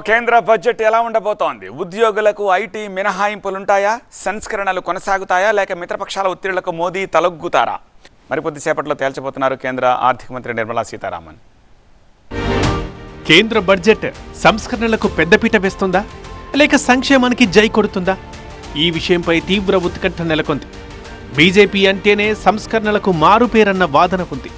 కేంద్ర బడ్జెట్ ఎలా ఉండబోతోంది? ఉద్యోగులకు ఐటీ మినహాయింపులుంటాయా? సంస్కరణలు కొనసాగుతాయా? లేక మిత్రపక్షాల ఒత్తిళ్ళకు మోదీ తలొగ్గుతారా? మరి కొద్దిసేపట్లో తేల్చబోతున్నారు కేంద్ర ఆర్థిక మంత్రి నిర్మలా సీతారామన్. కేంద్ర బడ్జెట్ సంస్కరణలకు పెద్దపీట వేస్తుందా? లేక సంక్షేమానికి జై కొడుతుందా? ఈ విషయంపై తీవ్ర ఉత్కంఠ నెలకొంది. బీజేపీ అంటేనే సంస్కరణలకు మారుపేరన్న వాదనకుంది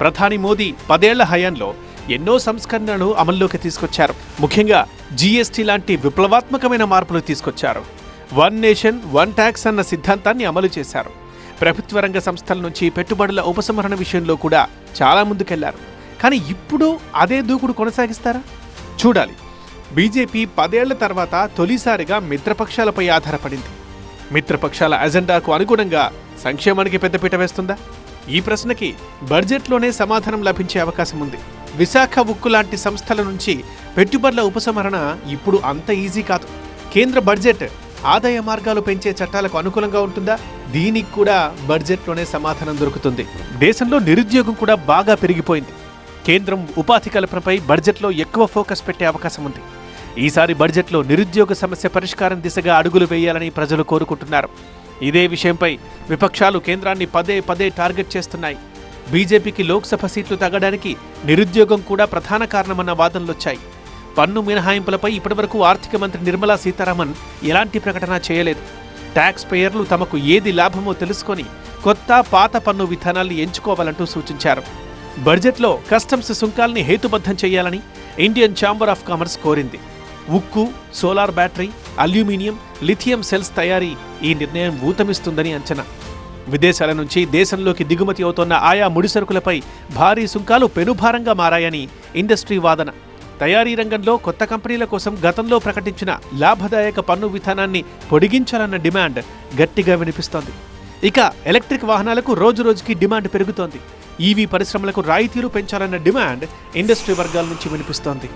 ప్రధాని మోదీ పదేళ్ళ హయాంలో ఎన్నో సంస్కరణలు అమల్లోకి తీసుకొచ్చారు. ముఖ్యంగా జీఎస్టీ లాంటి విప్లవాత్మకమైన మార్పులు తీసుకొచ్చారు. వన్ నేషన్ వన్ ట్యాక్స్ అన్న సిద్ధాంతాన్ని అమలు చేశారు. ప్రభుత్వ రంగ సంస్థల నుంచి పెట్టుబడుల ఉపసంహరణ విషయంలో కూడా చాలా ముందుకెళ్ళారు. కానీ ఇప్పుడు అదే దూకుడు కొనసాగిస్తారా? చూడాలి. బీజేపీ పదేళ్ళ తర్వాత తొలిసారిగా మిత్రపక్షాలపై ఆధారపడింది. మిత్రపక్షాల అజెండాకు అనుగుణంగా సంక్షేమానికి పెద్దపీట వేస్తుందా? ఈ ప్రశ్నకి బడ్జెట్లోనే సమాధానం లభించే అవకాశం ఉంది విశాఖ ఉక్కు లాంటి సంస్థల నుంచి పెట్టుబడుల ఉపసంహరణ ఇప్పుడు అంత ఈజీ కాదు. కేంద్ర బడ్జెట్ ఆదాయ మార్గాలు పెంచే చట్టాలకు అనుకూలంగా ఉంటుందా? దీనికి కూడా బడ్జెట్లోనే సమాధానం దొరుకుతుంది. దేశంలో నిరుద్యోగం కూడా బాగా పెరిగిపోయింది. కేంద్రం ఉపాధి కల్పనపై బడ్జెట్లో ఎక్కువ ఫోకస్ పెట్టే అవకాశం ఉంది. ఈసారి బడ్జెట్లో నిరుద్యోగ సమస్య పరిష్కారం దిశగా అడుగులు వేయాలని ప్రజలు కోరుకుంటున్నారు. ఇదే విషయంపై విపక్షాలు కేంద్రాన్ని పదే పదే టార్గెట్ చేస్తున్నాయి. బీజేపీకి లోక్సభ సీట్లు తగ్గడానికి నిరుద్యోగం కూడా ప్రధాన కారణమన్న వాదనలొచ్చాయి. పన్ను మినహాయింపులపై ఇప్పటివరకు ఆర్థిక మంత్రి నిర్మలా సీతారామన్ ఎలాంటి ప్రకటన చేయలేదు. ట్యాక్స్ పేయర్లు తమకు ఏది లాభమో తెలుసుకొని కొత్త పాత పన్ను విధానాల్ని ఎంచుకోవాలంటూ సూచించారు. బడ్జెట్లో కస్టమ్స్ సుంకాల్ని హేతుబద్ధం చేయాలని ఇండియన్ ఛాంబర్ ఆఫ్ కామర్స్ కోరింది. ఉక్కు solar battery aluminium lithium cells తయారీ ఈ నిర్ణయం ఊతమిస్తుందని అంచనా. విదేశాల నుంచి దేశంలోకి దిగుమతి అవుతోన్న ఆయా ముడిసరుకులపై భారీ సుంకాలు పెనుభారంగా మారాయని ఇండస్ట్రీ వాదన. తయారీ రంగంలో కొత్త కంపెనీల కోసం గతంలో ప్రకటించిన లాభదాయక పన్ను విధానాన్ని పొడిగించాలన్న డిమాండ్ గట్టిగా వినిపిస్తోంది. ఇక ఎలక్ట్రిక్ వాహనాలకు రోజురోజుకి డిమాండ్ పెరుగుతోంది. ఈవీ పరిశ్రమలకు రాయితీలు పెంచాలన్న డిమాండ్ ఇండస్ట్రీ వర్గాల నుంచి వినిపిస్తోంది.